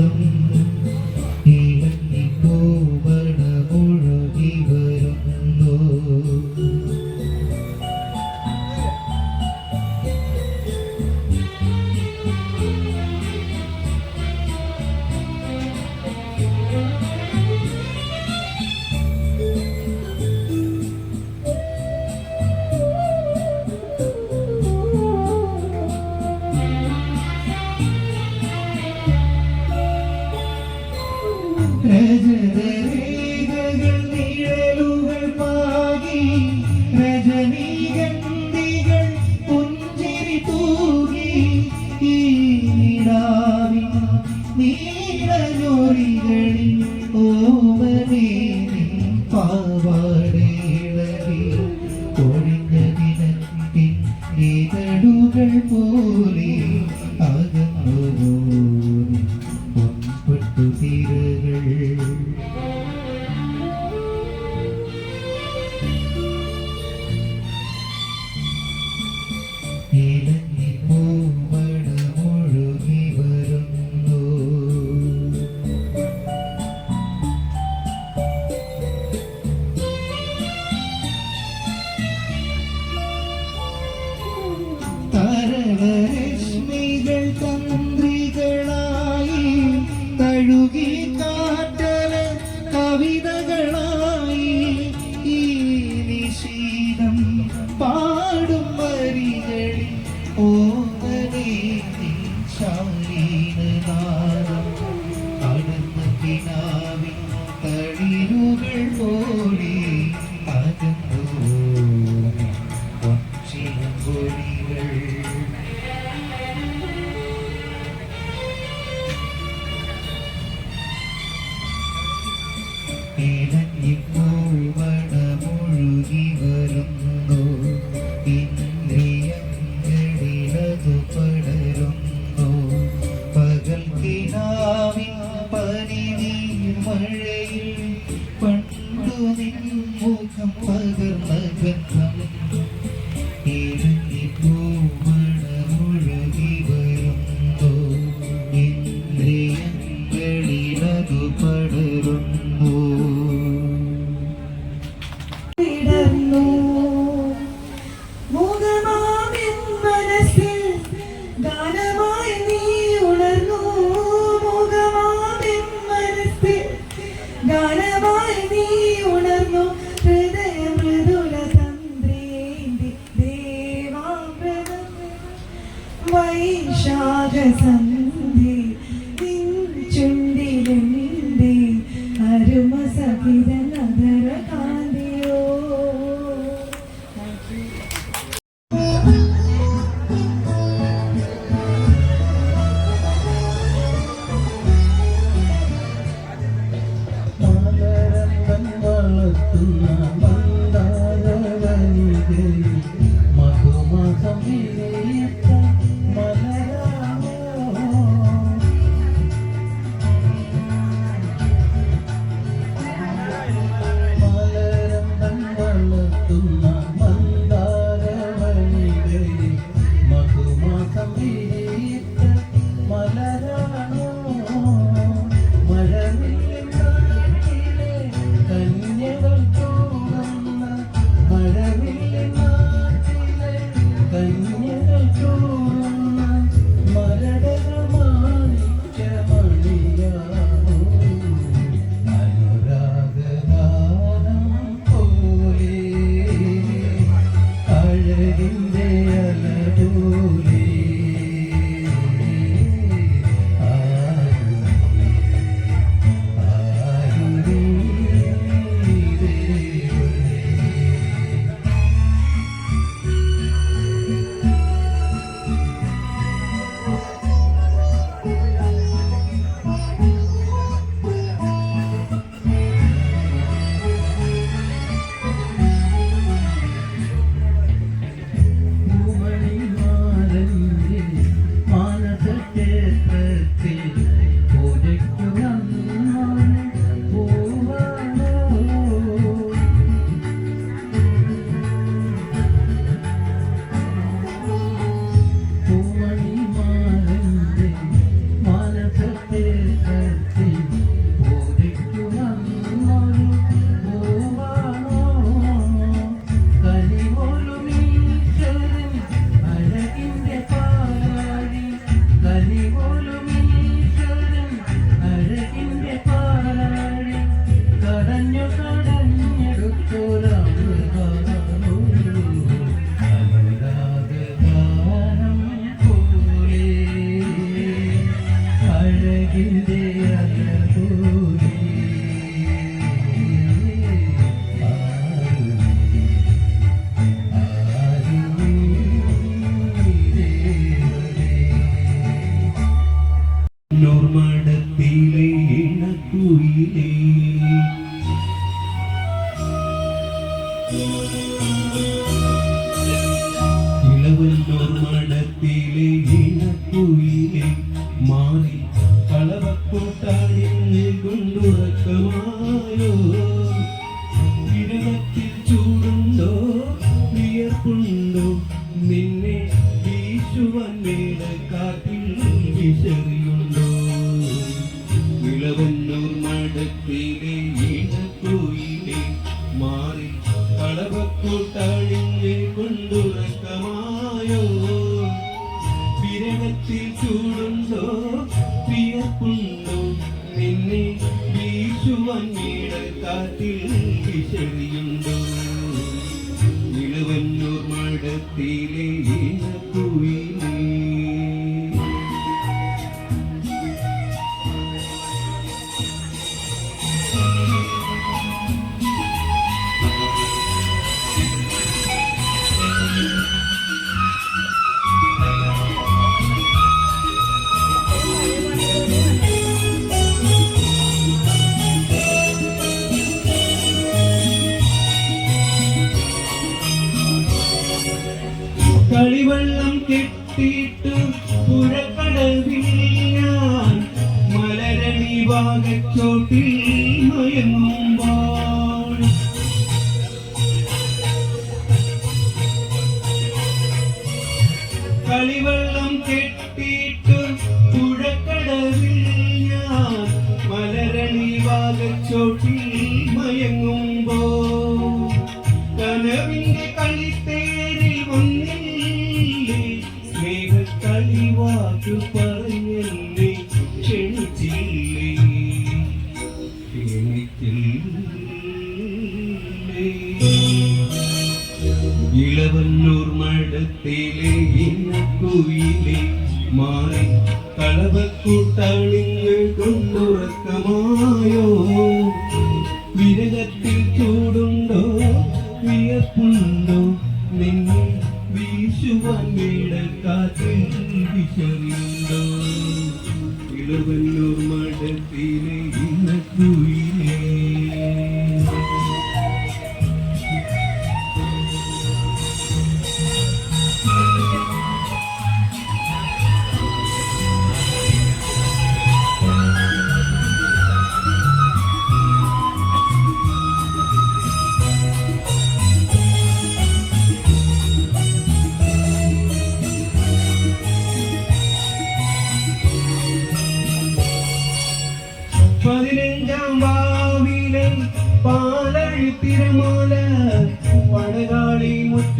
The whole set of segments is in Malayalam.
Islam Ederim even പടരുന്നു. നിന്നെ വീശുവാൻ വേലക്കാറ്റിൽ വിശറിയുണ്ടോ ഇളവന്നൂർ മഠത്തിലെ ഇണക്കുയിലെ മാറി കളവക്കൂട്ടാളിനെ കൊണ്ടുറക്കമായോ വിരകത്തിൽ ചൂടുണ്ടോ? വിയർപ്പുണ്ടോ നിന്നെ വീശുവാൻ കാറ്റിൽ വിശറിയുണ്ടോ ഇളവന്നൂർ മഠത്തിലെ മലരണി ഭാഗച്ചോട്ടിൽ മയങ്ങുമ്പോൾ കളിവെള്ളം കെട്ടിയിട്ട് പുഴക്കടവിൽ ഞാൻ മലരണി വാഗച്ചോട്ടിൽ മയങ്ങുമ്പോൾ കളവക്കൂട്ടാളിങ്ങൾ കൊണ്ടുറക്കമായോ?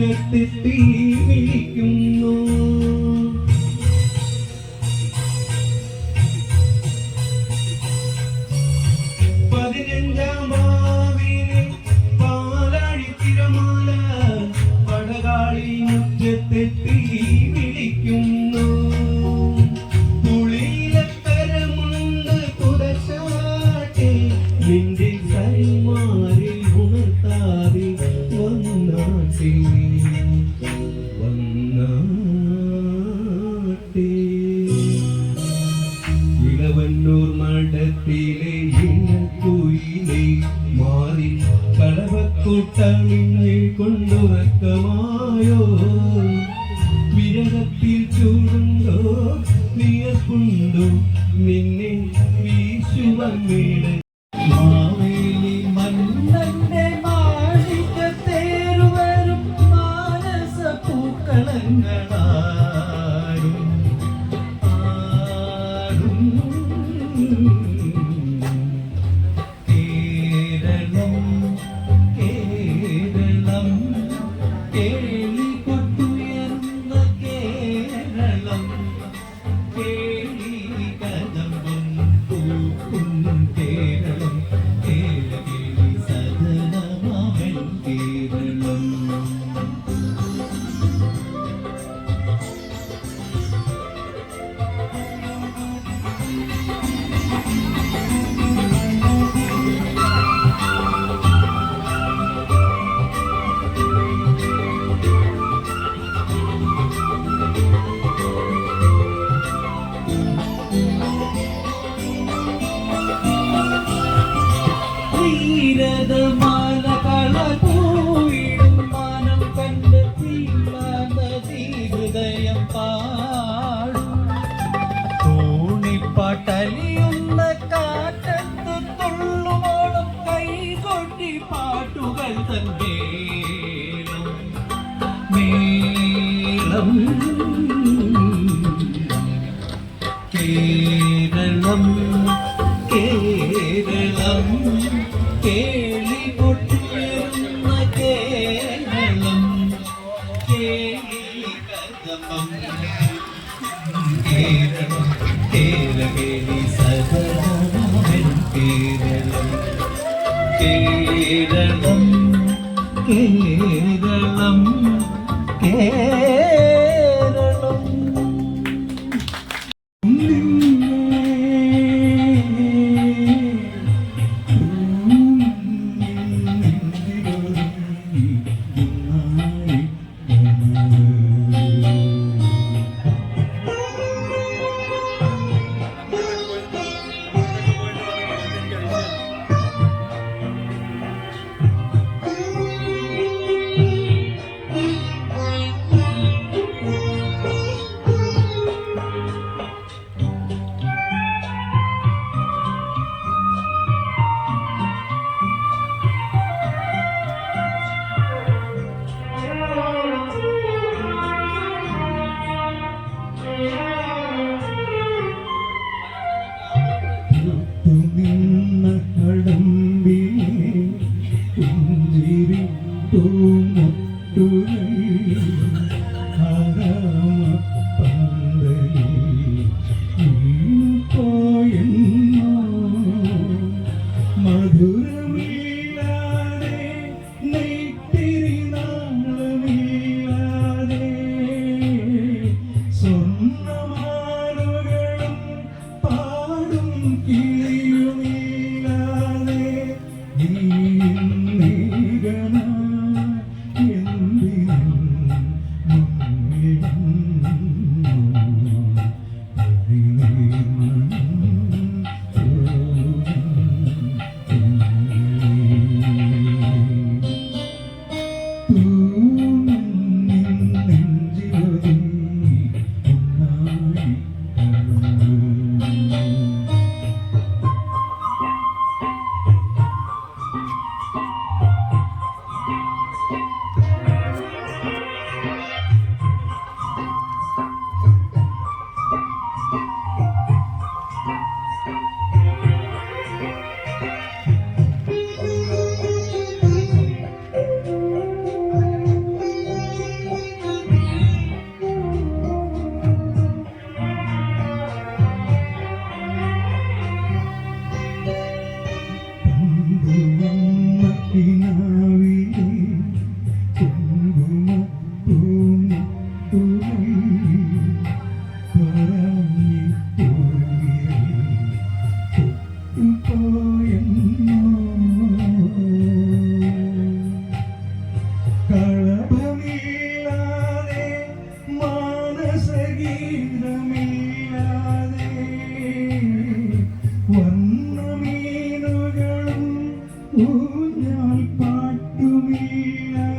can this be? മാറി കളവക്കൂട്ടമിന്നെ കൊണ്ടുറക്കമായോ? വിരഹത്തിൽ ചൂടുണ്ടോ? വിയർപ്പുണ്ടോ? നിന്നെ മാവേലി തന്റെ നീളം കേരളം കേരളം കേരളം കേ tu ngập đuối me.